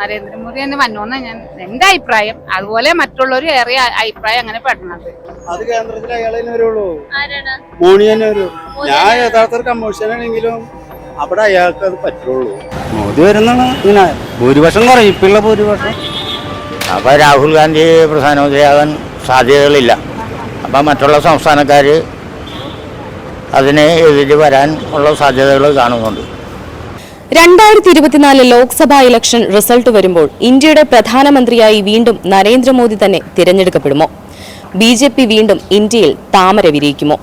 നരേന്ദ്രമോദി തന്നെ വന്നോന്ന ഞാൻ എന്റെ അഭിപ്രായം. അതുപോലെ മറ്റുള്ളവർ ഏറെ അഭിപ്രായം അങ്ങനെ പെടുന്നത് അത് കേന്ദ്രത്തിൽ അയാളെ വരുള്ളൂ. ആരാണ്? മോണി തന്നെ വരൂ. ഞാൻ യഥാർത്ഥ കമ്മീഷനാണെങ്കിലും അവിടെ അയാൾക്ക് അത് പറ്റുള്ളൂ. മോദി വരുന്നാണ് ഇങ്ങനെ ഭൂരിപക്ഷം കുറയും ഇപ്പുള്ള ഭൂരിപക്ഷം. അപ്പോൾ രാഹുൽ ഗാന്ധി പ്രധാനമന്ത്രിയാകാൻ സാധ്യതകളില്ല. അപ്പം മറ്റുള്ള സംസ്ഥാനക്കാർ അതിനെ എതിര് വരാൻ ഉള്ള സാധ്യതകൾ കാണുന്നുണ്ട്. രണ്ടായിരത്തി ഇരുപത്തിനാല് ലോക്സഭാ ഇലക്ഷൻ റിസൾട്ട് വരുമ്പോൾ ഇന്ത്യയുടെ പ്രധാനമന്ത്രിയായി വീണ്ടും നരേന്ദ്രമോദി തന്നെ തിരഞ്ഞെടുക്കപ്പെടുമോ? ബി ജെ പി വീണ്ടും ഇന്ത്യയിൽ താമര വിരിയിക്കുമോ?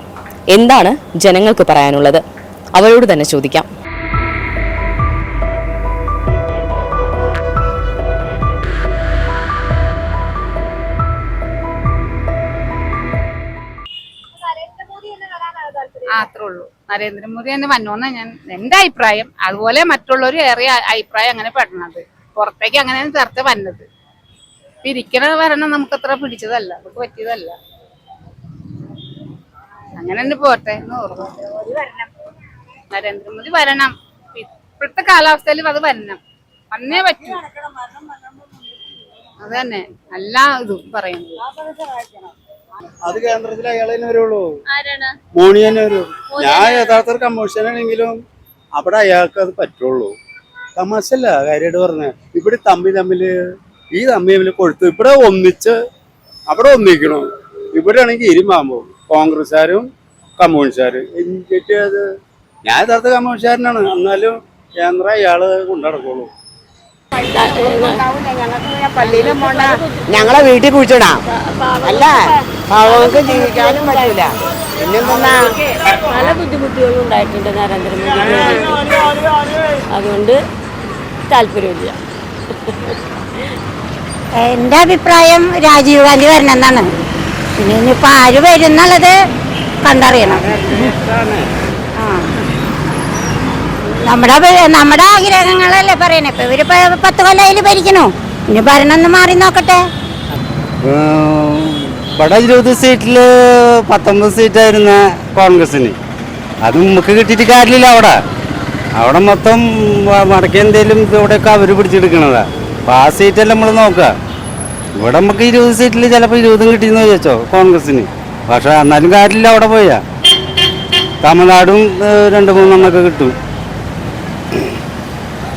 എന്താണ് ജനങ്ങൾക്ക് പറയാനുള്ളത്? അവരോട് തന്നെ ചോദിക്കാം. അത്രേ ഉള്ളൂ നരേന്ദ്രമോദി തന്നെ വന്നോന്ന ഞാൻ എന്റെ അഭിപ്രായം. അതുപോലെ മറ്റുള്ളവർ ഏറെ അഭിപ്രായം അങ്ങനെ പെടണത് പുറത്തേക്ക് അങ്ങനെയാണ് ചർച്ച വന്നത്. പിരിക്കണ വരണം നമുക്ക് അത്ര പിടിച്ചതല്ല. നമുക്ക് പറ്റിയതല്ല. അങ്ങനെ തന്നെ പോട്ടെ എന്ന് ഓർമ്മ. നരേന്ദ്രമോദി വരണം. ഇപ്പോഴത്തെ കാലാവസ്ഥയിൽ അത് വരണം. വന്നേ പറ്റൂ. അത് തന്നെ. എല്ലാ ഇതും പറയുന്നത്. അത് കേന്ദ്രത്തിൽ അയാളെ വരുള്ളൂ. മോണി തന്നെ വരൂ. ഞാൻ യഥാർത്ഥ കമ്മീഷനാണെങ്കിലും അവിടെ അയാൾക്ക് അത് പറ്റുള്ളൂ. തമാശല്ല കാര്യമായിട്ട് പറഞ്ഞ. ഇവിടെ തമ്മി തമ്മിൽ ഈ തമ്മി തമ്മിൽ കൊടുത്തു ഇവിടെ ഒന്നിച്ച് അവിടെ ഒന്നിക്കണം. ഇവിടെ ആണെങ്കിൽ ഇരുമാകുമ്പോ കോൺഗ്രസ്സുകാരും കമ്മ്യൂണിസ്റ്റുകാരും. എനിക്ക് അത്? ഞാൻ യഥാർത്ഥ കമ്മ്യൂണിസ്റ്റുകാരനാണ്. എന്നാലും കേന്ദ്ര അയാൾ കൊണ്ടുനടക്കുള്ളൂ ഞങ്ങളെ വീട്ടിൽ കുഴിച്ചിടാം. അല്ല പാവങ്ങൾക്ക് ജീവിക്കാനും പറ്റൂല. പിന്നെന്താ പല ബുദ്ധിമുട്ടുകളും ഉണ്ടായിട്ടുണ്ട് നരേന്ദ്രമോദി അതുകൊണ്ട് താല്പര്യമില്ല. എന്റെ അഭിപ്രായം രാജീവ് ഗാന്ധി വരണം എന്നാണ് പിന്നെ ഇനിയിപ്പോൾ ആര് വരും എന്നുള്ളത് കണ്ടറിയണം നമ്മുടെ നമ്മുടെ ആഗ്രഹങ്ങളല്ലേ പറയണേ. ഇപ്പൊ ഇവർ പത്ത് കൊല്ലം ഭരിക്കണു. ഇനി ഭരണം മാറി നോക്കട്ടെ. ഇവിടെ ഇരുപത് സീറ്റിൽ പത്തൊമ്പത് സീറ്റായിരുന്ന കോൺഗ്രസിന് അത് നമുക്ക് കിട്ടിയിട്ട് കാര്യമില്ല അവിടെ. അവിടെ മൊത്തം വ- വടക്കേ ഇന്ത്യയിലും ഇവിടെയൊക്കെ അവർ പിടിച്ചെടുക്കണതാ. അപ്പൊ ആ സീറ്റല്ല നമ്മൾ നോക്കുക ഇവിടെ നമുക്ക് ഇരുപത് സീറ്റിൽ ചിലപ്പോൾ ഇരുപതും കിട്ടിയെന്ന് ചോദിച്ചോ കോൺഗ്രസിന് പക്ഷെ എന്നാലും കാര്യമില്ല അവിടെ പോയാ. തമിഴ്നാടും രണ്ട് മൂന്നെണ്ണൊക്കെ കിട്ടും.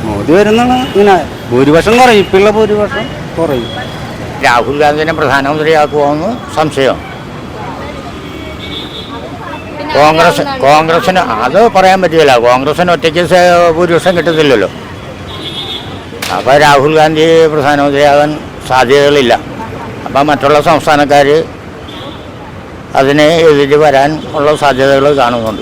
മോദി വരുന്നാണ് ഇങ്ങനെ ഭൂരിപക്ഷം കുറയും. ഇപ്പുള്ള ഭൂരിപക്ഷം കുറയും. രാഹുൽ ഗാന്ധിനെ പ്രധാനമന്ത്രിയാക്കുമോന്ന് സംശയം. കോൺഗ്രസ് കോൺഗ്രസിന് അത് പറയാൻ പറ്റില്ല. കോൺഗ്രസിന് ഒറ്റയ്ക്ക് ഭൂരിപക്ഷം കിട്ടത്തില്ലല്ലോ. അപ്പോൾ രാഹുൽ ഗാന്ധി പ്രധാനമന്ത്രിയാകാൻ സാധ്യതകളില്ല. അപ്പം മറ്റുള്ള സംസ്ഥാനക്കാർ അതിനെ എതിര് വരാൻ ഉള്ള സാധ്യതകൾ കാണുന്നുണ്ട്.